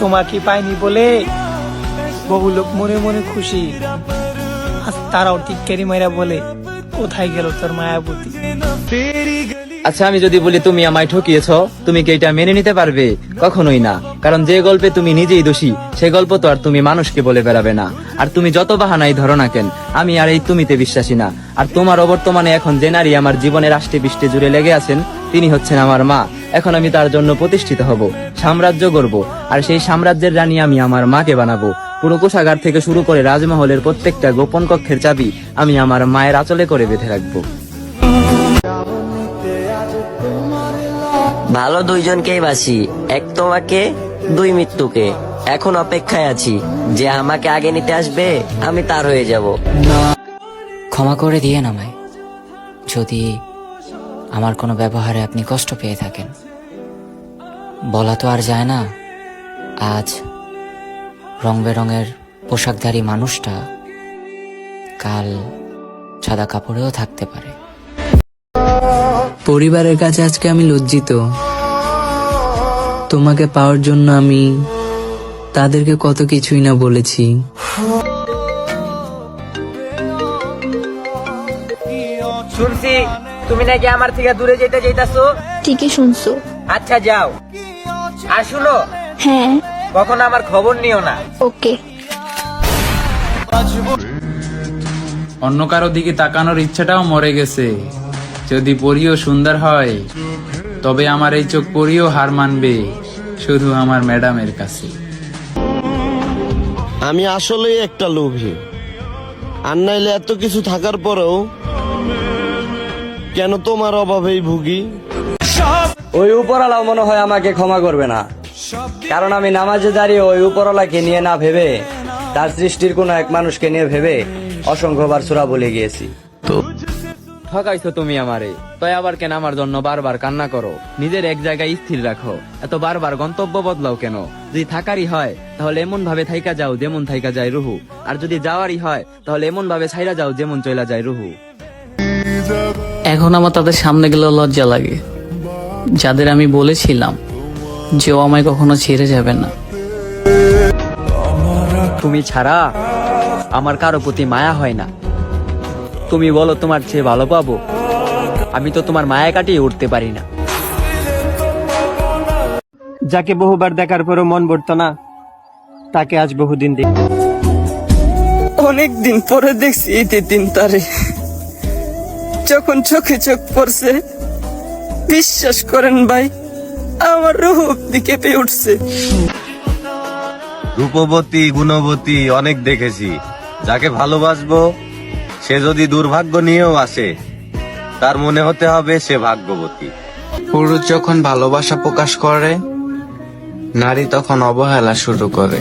তোমাকে পাইনি বলে বহু লোক মনে মনে খুশি। আজ তারাও টিক্কারি মাইরা বলে, কোথায় গেল তোর মায়াবতী? আচ্ছা আমি যদি বলি তুমি আমায় ঠকিয়েছ, তুমি কি এটা মেনে নিতে পারবে? কখনোই না। কারণ যে গল্পে তুমি নিজেই দোষী, সে গল্প তো আর তুমি মানুষকে বলে বেড়াবে না। আর তুমি যত বাহানাই ধরো না কেন, আমি আর এই তুমিতে বিশ্বাসী না। আর তোমার অবর্তমানে এখন যে নারী আমার জীবনের আষ্টে বিষ্টে জুড়ে লেগে আছেন, তিনি হচ্ছেন আমার মা। এখন আমি তার জন্য প্রতিষ্ঠিত হব। সাম্রাজ্য গড়ব। আর সেই সাম্রাজ্যের রানী আমি আমার মাকে বানাবো। পুরো কোষাগার থেকে শুরু করে রাজমহলের প্রত্যেকটা গোপন কক্ষের চাবি আমি আমার মায়ের আঁচলে করে বেঁধে রাখব। ভালো দুইজনকেই বাসি এক তোমাকে দুই মৃত্যুকে। এখন অপেক্ষায় আছি। যে আমাকে আগে নিতে আসবে আমি তার হয়ে যাব। ক্ষমা করে দিয়ে নামায় যদি আমার কোনো ব্যবহারে আপনি কষ্ট পেয়ে থাকেন। বলা তো আর যায় না। আজ রং বেরঙের পোশাকধারী মানুষটা কাল সাদা কাপড়েও থাকতে পারে। পরিবারের কাছে আজকে আমি লজ্জিত। তোমাকে পাওয়ার জন্য আমি তাদেরকে কত কিছুই না বলেছি। শুনছি তুমি নাকি আমার থেকে দূরে যেতে চাইতাছো? ঠিকই শুনছো। আচ্ছা যাও। আর শুনো হ্যাঁ। কখন আমার খবর নিও না। ওকে। অন্য কারও দিকে তাকানোর ইচ্ছাটাও মরে গেছে। যদি পরিও সুন্দর হয় তবে আমার এই চোখ পরিও হার মানবে শুধু আমার ম্যাডামের কাছে। আমি আসলেই একটা লোভী। আর নাইলে এত কিছু থাকার পরেও কেন তোমার অভাবেই ভুগি? ওই উপরওয়ালাও মনে হয় আমাকে ক্ষমা করবে না। কারণ আমি নামাজে দাঁড়িয়ে ওই উপরওয়ালাকে নিয়ে না ভেবে তার সৃষ্টির কোনো এক মানুষকে নিয়ে ভেবে অসংখ্যবার সুরা বলে গিয়েছি। ঠকাইছো তুমি আমারে। তাই আবার কেন আমার জন্য বারবার কান্না করো? নিজের এক জায়গায় স্থির রাখো। এত বারবার গন্তব্য বদলাও কেন? যদি থাকারই হয় তাহলে এমন ভাবে থাইকা যাও যেমন থাইকা যায় রুহু। আর যদি যাওয়ারই হয় তাহলে এমন ভাবে ছাইরা যাও যেমন চইলা যায় রুহু। এখন আমার তাদের সামনে গেলে লজ্জা লাগে। যাদের আমি বলেছিলাম যে ও আমায় কখনো ছেড়ে যাবে না। তুমি ছাড়া আমার কারও প্রতি মায়া হয় না। তুমি বলো তোমার চেয়ে ভালো পাবো। আমি তো তোমার মায়া কাটিয়ে উঠতে পারি না। যাকে বহুবার দেখার পরও মন ভরতো না তাকে আজ বহুদিন দেখ অনেক দিন পরে দেখছি এই দিন তারে। যখন চোখে চোখ পড়ছে বিশ্বাস করেন ভাই আমার রূহ অব্দি কেঁপে উঠছে। রূপবতী গুণবতী অনেক দেখেছি। যাকে ভালোবাসবো সে যদি দুর্ভাগ্য নিয়েও আসে তার মনে হতে হবে সে ভাগ্যবতী। পুরুষ যখন ভালোবাসা প্রকাশ করে নারী তখন অবহেলা শুরু করে।